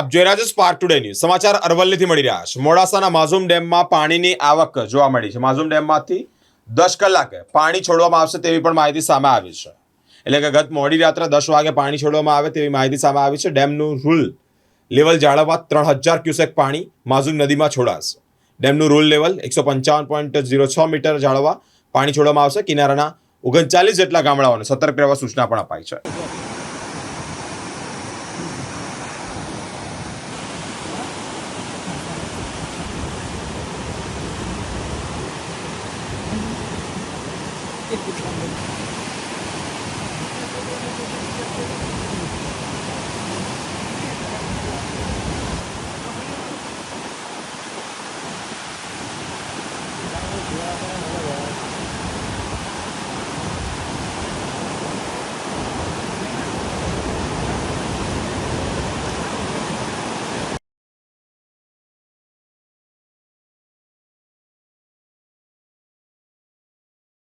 આપ જોઈ રહ્યા છો સ્પાર્ક ટુડે ન્યૂઝ સમાચાર અરવલ્લીથી મળી રહ્યા છે. મોડાસાના માઝુમ ડેમમાં પાણીની આવક જોવા મળી છે. માઝુમ ડેમમાંથી દસ કલાકે પાણી છોડવામાં આવશે તેવી પણ માહિતી સામે આવી છે. એટલે કે ગત મોડી રાત્રે દસ વાગે પાણી છોડવામાં આવે તેવી માહિતી સામે આવી છે. ડેમનું રૂલ લેવલ જાળવવા ત્રણ હજાર ક્યુસેક પાણી માઝુમ નદીમાં છોડાશે. ડેમનું રૂલ લેવલ એકસો પંચાવન પોઈન્ટ ઝીરો છ મીટર જાળવવા પાણી છોડવામાં આવશે. કિનારાના ઓગણચાલીસ જેટલા ગામડાઓને સતર્ક રહેવા સૂચના પણ અપાઈ છે. ってるんですかね。